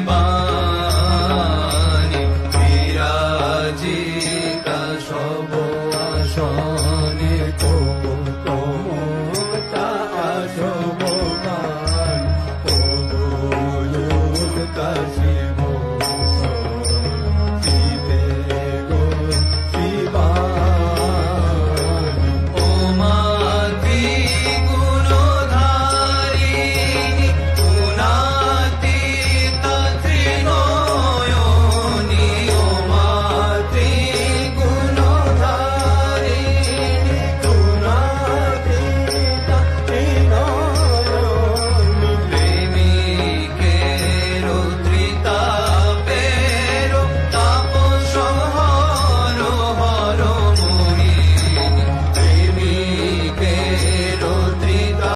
বাণী বিরাজিকা সব সব